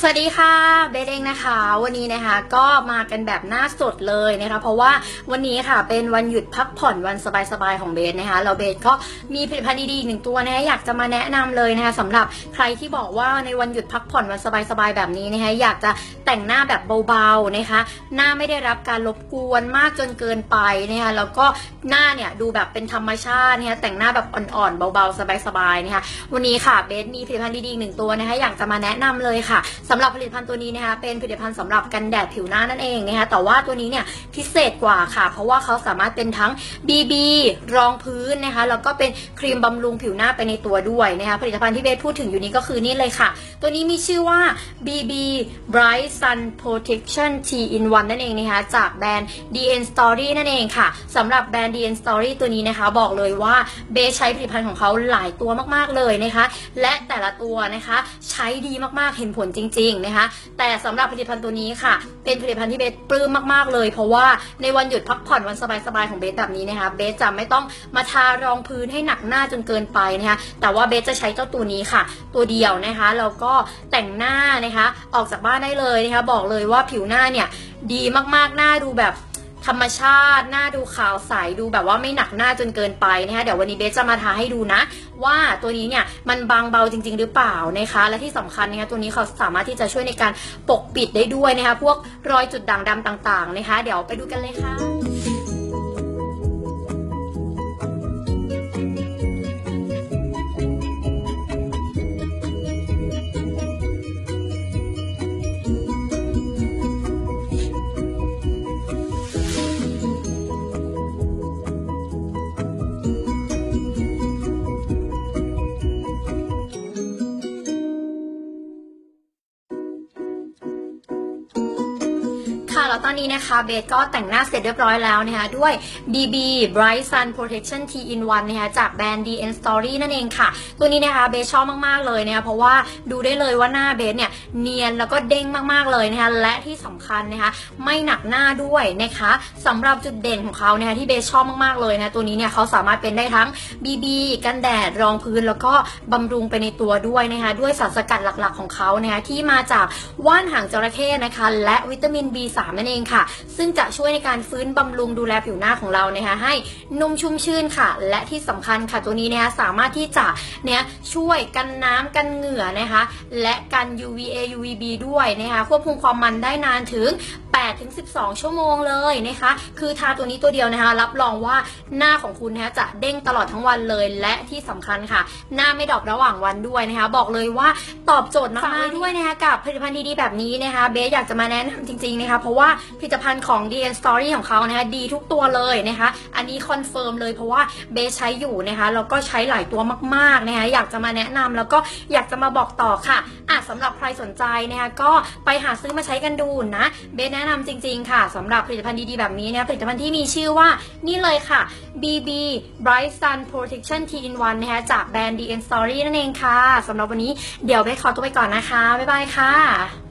สวัสดีค่ะ เบเองนะคะ วันนี้นะคะก็มากันแบบหน้าสดเลยนะคะ เพราะว่าวันนี้ค่ะเป็นวันหยุดพักผ่อนวันสบายๆของเบสนะคะเราเบสก็มีผลิตภัณฑ์ดีๆหนึ่งตัวนะคะอยากจะมาแนะนำเลยนะคะสำหรับใครที่บอกว่าในวันหยุดพักผ่อนวันสบายๆแบบนี้นะคะอยากจะแต่งหน้าแบบเบาๆนะคะ หน้าไม่ได้รับการรบกวนมากจนเกินไปนะคะแล้วก็หน้าเนี่ยดูแบบเป็นธรรมชาตินะคะแต่งหน้าแบบอ่อนๆเบาๆสบายๆนะคะวันนี้ค่ะเบสมีผลิตภัณฑ์ดีๆหนึ่งตัวนะคะอยากจะมาแนะนำเลยค่ะสำหรับผลิตภัณฑ์ตัวนี้นะคะเป็นผลิตภัณฑ์สำหรับกันแดดผิวหน้านั่นเองนะคะแต่ว่าตัวนี้เนี่ยพิเศษกว่าค่ะ เพราะว่าเขาสามารถเป็นทั้ง BB รองพื้นนะคะแล้วก็เป็นครีมบำรุงผิวหน้าไปในตัวด้วยนะคะผลิตภัณฑ์ที่เบสพูดถึงอยู่นี้ก็คือนี่เลยค่ะ ตัวนี้มีชื่อว่า BB Bright Sun Protection T in 1นั่นเองนะคะจากแบรนด์ DN Story นั่นเองค่ะสำหรับแบรนด์ DN Story ตัวนี้นะคะ บอกเลยว่าเบสใช้ผลิตภัณฑ์ของเขาหลายตัวมากๆเลยนะคะ และแต่ละตัวนะคะใช้ดีมากๆเห็นผลจริงๆนะคะแต่สำหรับผลิตภัณฑ์ตัวนี้ค่ะ เป็นผลิตภัณฑ์ที่เบสปลื้มมากๆเลย เพราะว่าในวันหยุดพักผ่อนวันสบายๆของเบสแบบนี้นะคะเบสจะไม่ต้องมาทารองพื้นให้หนักหน้าจนเกินไปนะคะแต่ว่าเบสจะใช้เจ้าตัวนี้ค่ะ ตัวเดียวนะคะแล้วก็แต่งหน้านะคะออกจากบ้านได้เลยนะคะบอกเลยว่าผิวหน้าเนี่ยดีมากๆหน้าดูแบบ ธรรมชาติ หน้าดูขาวใส ดูแบบว่าไม่หนักหน้าจนเกินไปนะคะ เดี๋ยววันนี้เบสจะมาทาให้ดูนะ ว่าตัวนี้เนี่ยมันบางเบาจริง ๆ หรือเปล่านะคะ และที่สำคัญนะคะตัวนี้เขาสามารถที่จะช่วยในการปกปิดได้ด้วยนะคะ พวกรอยจุดด่างดำต่าง ๆ นะคะ เดี๋ยวไปดูกันเลยค่ะ ค่ะ แล้วตอนนี้นะคะเบสก็แต่งหน้าเสร็จเรียบร้อยแล้วนะคะด้วย BB Bright Sun Protection T in 1นะคะจากแบรนด์ DN Story นั่นเองค่ะ ตัวนี้นะคะเบสชอบมากๆเลยนะคะเพราะว่าดูได้เลยว่าหน้าเบสเนี่ยเนียนแล้วก็เด้งมากๆเลยนะคะและที่สำคัญนะคะไม่หนักหน้าด้วยนะคะสำหรับจุดเด่นของเขานะคะที่เบสชอบมากๆเลยนะตัวนี้เนี่ยเขาสามารถเป็นได้ทั้ง BB กันแดดรองพื้นแล้วก็บำรุงไปในตัวด้วยนะคะด้วยสารสกัดหลักๆของเขานะคะที่มาจากว่านหางจระเข้นะคะและวิตามิน B3 นั่นเองค่ะ ซึ่งจะช่วยในการฟื้นบำรุงดูแลผิวหน้าของเรานะคะให้นุ่มชุ่มชื่นค่ะ และที่สำคัญค่ะตัวนี้นะคะสามารถที่จะเนี่ยช่วยกันน้ำกันเหงื่อนะคะ และกัน UVA UVB ด้วยนะคะควบคุมความมันได้นานถึง8ถึง12 ชั่วโมงเลยนะคะ คือทาตัวนี้ตัวเดียวนะคะ รับรองว่าหน้าของคุณนะคะจะเด้งตลอดทั้งวันเลยและที่สำคัญค่ะ หน้าไม่ดรอกระหว่างวันด้วยนะคะ บอกเลยว่าตอบโจทย์มากๆด้วยนะคะกับผลิตภัณฑ์ดีๆแบบนี้นะคะเบสอยากจะมาแนะนำจริงๆนะคะเพราะว่าผลิตภัณฑ์ของ DN Story ของเขานะคะดีทุกตัวเลยนะคะ อันนี้คอนเฟิร์มเลยเพราะว่าเบสใช้อยู่นะคะแล้วก็ใช้หลายตัวมากๆนะคะอยากจะมาแนะนำแล้วก็อยากจะมาบอกต่อค่ะอะสำหรับใครสนใจนะคะก็ไปหาซื้อมาใช้กันดูนะเบสแนะนำจริง ๆ ค่ะสำหรับผลิตภัณฑ์ดีๆแบบนี้เนี่ยผลิตภัณฑ์ที่มีชื่อว่านี่เลยค่ะ BB Bright Sun Protection T in 1นะคะจากแบรนด์ DN Story นั่นเองค่ะสำหรับวันนี้เดี๋ยวเบสขอตัวไปก่อนนะคะ บ๊ายบายค่ะ